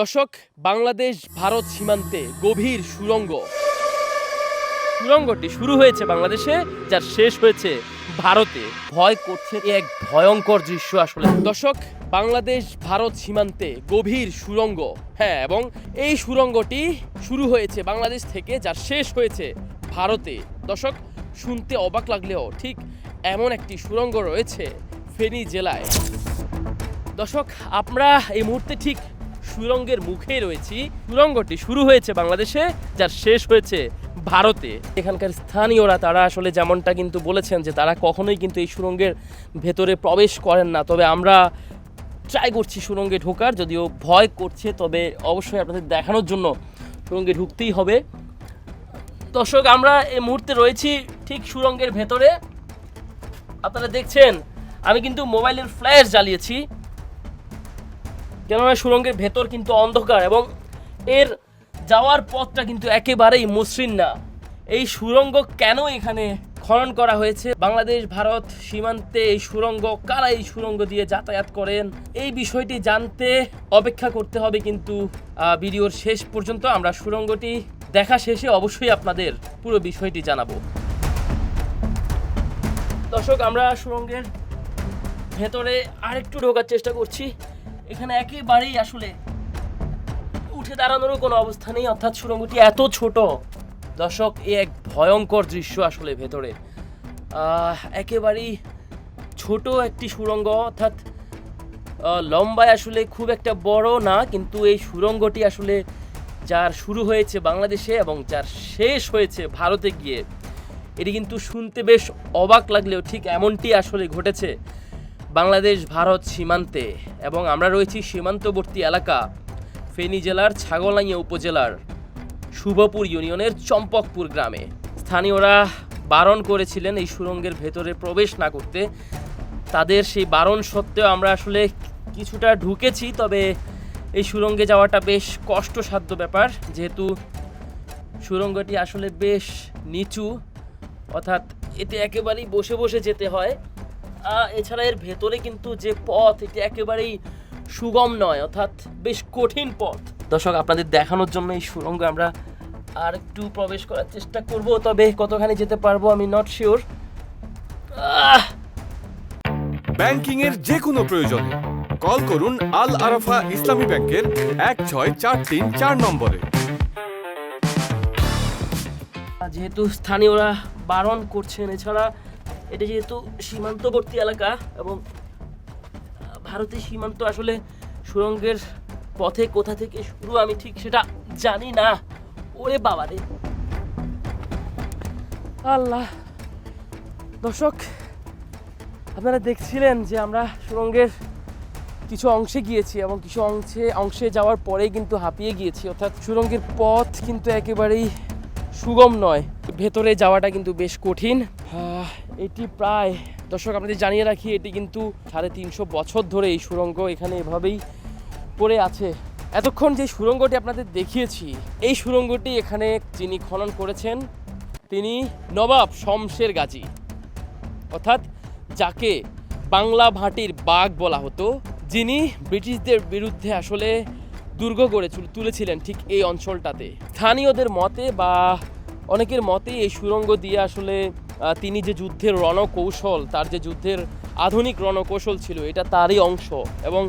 দর্শক বাংলাদেশ, ভারত সীমান্তে গভীর সুরঙ্গ। সুরঙ্গটি শুরু হয়েছে বাংলাদেশে, যার শেষ হয়েছে ভারতে। ভয় করছে এক ভয়ঙ্কর দৃশ্য আসলে। দর্শক বাংলাদেশ, ভারত সীমান্তে গভীর সুরঙ্গ। হ্যাঁ এবং এই সুরঙ্গটি শুরু হয়েছে বাংলাদেশ থেকে, যার শেষ হয়েছে ভারতে। দর্শক শুনতে অবাক লাগলেও ঠিক এমন একটি সুড়ঙ্গ রয়েছে ফেনী জেলায়। দর্শক আমরা এই মুহূর্তে ঠিক সুরঙ্গের মুখে রয়েছি। সুরঙ্গটি শুরু হয়েছে বাংলাদেশে, যার শেষ হয়েছে ভারতে। এখানকার স্থানীয়রা তারা আসলে যেমনটা কিন্তু বলেছেন যে তারা কখনোই কিন্তু এই সুরঙ্গের ভেতরে প্রবেশ করেন না। তবে আমরা ট্রাই করছি সুরঙ্গে ঢোকার, যদিও ভয় করছে, তবে অবশ্যই আপনাদের দেখানোর জন্য সুরঙ্গে ঢুকতেই হবে। দর্শক, আমরা এই মুহূর্তে রয়েছি ঠিক সুরঙ্গের ভেতরে। আপনারা দেখছেন, আমি কিন্তু মোবাইলের ফ্ল্যাশ জ্বালিয়েছি। কেননা সুরঙ্গের ভেতর কিন্তু অন্ধকার এবং এর যাওয়ার পথটা কিন্তু একেবারেই মসৃণ না। এই সুরঙ্গ কেন এখানে খনন করা হয়েছে? বাংলাদেশ, ভারত সীমান্তে এই সুরঙ্গ, কারা এই সুরঙ্গ দিয়ে যাতায়াত করেন? এই বিষয়টি জানতে অপেক্ষা করতে হবে কিন্তু ভিডিওর শেষ পর্যন্ত আমরা সুরঙ্গটি দেখা শেষে অবশ্যই আপনাদের পুরো বিষয়টি জানাব। দর্শক, আমরা সুরঙ্গের ভেতরে আরেকটু ঢোকার চেষ্টা করছি। এখানে একেবারেই আসলে উঠে দাঁড়ানোরও কোনো অবস্থা নেই, অর্থাৎ সুড়ঙ্গটি এত ছোট। দর্শক, এ এক ভয়ঙ্কর দৃশ্য আসলে ভেতরে। একেবারেই ছোট একটি সুড়ঙ্গ, অর্থাৎ লম্বায় আসলে খুব একটা বড় না, কিন্তু এই সুড়ঙ্গটি আসলে যার শুরু হয়েছে বাংলাদেশে এবং যার শেষ হয়েছে ভারতে গিয়ে, এটি কিন্তু শুনতে বেশ অবাক লাগলেও ঠিক এমনটি আসলে ঘটেছে। বাংলাদেশ, ভারত সীমান্তে এবং আমরা রয়েছি সীমান্তবর্তী এলাকা, ফেনী জেলার ছাগলাইয়া উপজেলার শুভপুর ইউনিয়নের চম্পকপুর গ্রামে। স্থানীয়রা বারণ করেছিলেন এই সুরঙ্গের ভেতরে প্রবেশ না করতে। তাদের সেই বারণ সত্ত্বেও আমরা আসলে কিছুটা ঢুকেছি, তবে এই সুরঙ্গে যাওয়াটা বেশ কষ্টসাধ্য ব্যাপার। যেহেতু সুরঙ্গটি আসলে বেশ নিচু, অর্থাৎ এতে একেবারেই বসে বসে যেতে হয়। এছাড়া এর ভেতরে কিন্তু যে পথ এটি একেবারেই সুগম নয় অর্থাৎ বেশ কঠিন পথ। দর্শক আপনাদের দেখানোর জন্য এই সুরঙ্গে আমরা আর একটু প্রবেশ করার চেষ্টা করব তবে কতখানি যেতে পারব আমি নট শিওর ব্যাংকিং এর যে কোনো প্রয়োজনে কল করুন আল আরাফা ইসলামী ব্যাংকের এক ছয় চার তিন চার নম্বরে। যেহেতু স্থানীয়রা বারণ করছেন এছাড়া এটা যেহেতু সীমান্তবর্তী এলাকা এবং ভারতের সীমান্ত আসলে সুরঙ্গের পথে কোথা থেকে শুরু আমি ঠিক সেটা জানি না। ওরে বাবা রে। আল্লাহ। দর্শক, আপনারা দেখছিলেন যে আমরা সুরঙ্গের কিছু অংশে গিয়েছি এবং কিছু অংশে অংশে যাওয়ার পরেই কিন্তু হাঁপিয়ে গিয়েছি। অর্থাৎ সুরঙ্গের পথ কিন্তু একেবারেই সুগম নয়। ভেতরে যাওয়াটা কিন্তু বেশ কঠিন। এটি প্রায়, দর্শক, আপনাদের জানিয়ে রাখি, এটি কিন্তু সাড়ে তিনশো বছর ধরে এই সুরঙ্গ এখানে এভাবেই পড়ে আছে। এতক্ষণ যে সুরঙ্গটি আপনাদের দেখিয়েছি, এই সুরঙ্গটি এখানে যিনি খনন করেছেন, তিনি নবাব শমশের গাজী। অর্থাৎ যাকে বাংলা ভাটির বাঘ বলা হতো, যিনি ব্রিটিশদের বিরুদ্ধে আসলে দুর্গ গড়ে তুলেছিলেন ঠিক এই অঞ্চলটাতে। স্থানীয়দের মতে বা অনেকের মতে এই সুরঙ্গ দিয়ে আসলে তিনি যে যুদ্ধের রণকৌশল, তার যে যুদ্ধের আধুনিক রণকৌশল ছিল, এটা তারই অংশ। এবং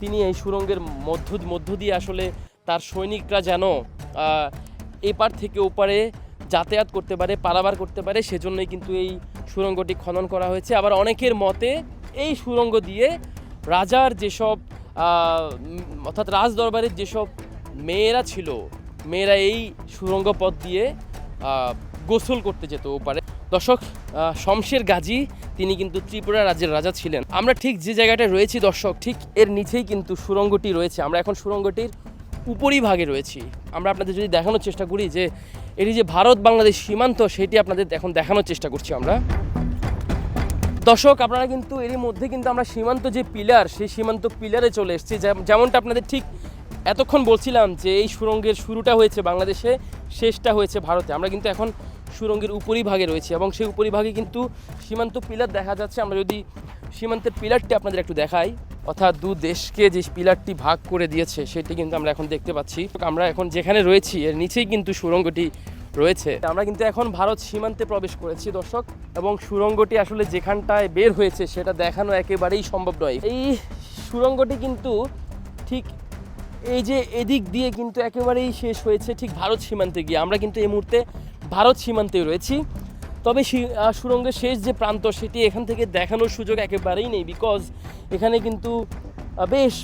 তিনি এই সুরঙ্গের মধ্য মধ্য দিয়ে আসলে তার সৈনিকরা যেন এপার থেকে ওপারে যাতায়াত করতে পারে পারাবার করতে পারে, সেজন্যই কিন্তু এই সুরঙ্গটি খনন করা হয়েছে। আবার অনেকের মতে, এই সুরঙ্গ দিয়ে রাজার যেসব অর্থাৎ রাজ দরবারের যেসব মেয়েরা ছিল, মেয়েরা এই সুরঙ্গ পথ দিয়ে গোসল করতে যেত ওপারে। দর্শক শমশের গাজী, তিনি কিন্তু ত্রিপুরা রাজ্যের রাজা ছিলেন। আমরা ঠিক যে জায়গাটায় রয়েছি দর্শক, ঠিক এর নিচেই কিন্তু সুড়ঙ্গটি রয়েছে। আমরা এখন সুড়ঙ্গটির উপরই ভাগে রয়েছি। আমরা আপনাদের যদি দেখানোর চেষ্টা করি যে, এটি যে ভারত বাংলাদেশ সীমান্ত, সেটি আপনাদের এখন দেখানোর চেষ্টা করছি আমরা। দর্শক, আপনারা কিন্তু এরই মধ্যে কিন্তু আমরা সীমান্ত যে পিলার, সেই সীমান্ত পিলারে চলে এসেছি। যেমনটা আপনাদের ঠিক এতক্ষণ বলছিলাম যে, এই সুরঙ্গের শুরুটা হয়েছে বাংলাদেশে, শেষটা হয়েছে ভারতে। আমরা কিন্তু এখন সুরঙ্গের উপরই ভাগে রয়েছি এবং সেই উপরিভাগে কিন্তু সীমান্ত পিলার দেখা যাচ্ছে। আমরা যদি সীমান্তের পিলারটি আপনাদের একটু দেখাই, অর্থাৎ দু দেশকে যে পিলারটি ভাগ করে দিয়েছে, সেটি কিন্তু আমরা এখন দেখতে পাচ্ছি। আমরা এখন যেখানে রয়েছি, এর নিচেই কিন্তু সুড়ঙ্গটি রয়েছে। আমরা কিন্তু এখন ভারত সীমান্তে প্রবেশ করেছি, দর্শক, এবং সুরঙ্গটি আসলে যেখানটায় বের হয়েছে, সেটা দেখানো একেবারেই সম্ভব নয়। এই সুড়ঙ্গটি কিন্তু ঠিক এই যে এদিক দিয়ে কিন্তু একেবারেই শেষ হয়েছে, ঠিক ভারত সীমান্তে গিয়ে। আমরা কিন্তু এই মুহূর্তে ভারত সীমান্তে রয়েছি। তবে সি- আহ, সুড়ঙ্গের শেষ যে প্রান্ত সেটি এখান থেকে দেখানোর সুযোগ একেবারেই নেই বিকজ এখানে কিন্তু বেশ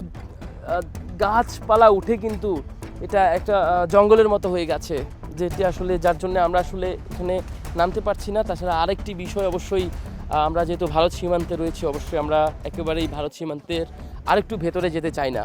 গাছপালা উঠে কিন্তু এটা একটা জঙ্গলের মতো হয়ে গেছে। যেটি আসলে যার জন্য আমরা আসলে এখানে নামতে পারছি না। তাছাড়া আরেকটি বিষয় অবশ্যই আমরা যেহেতু ভারত সীমান্তে রয়েছি অবশ্যই আমরা একেবারেই ভারত সীমান্তের আরেকটু ভেতরে যেতে চাই না।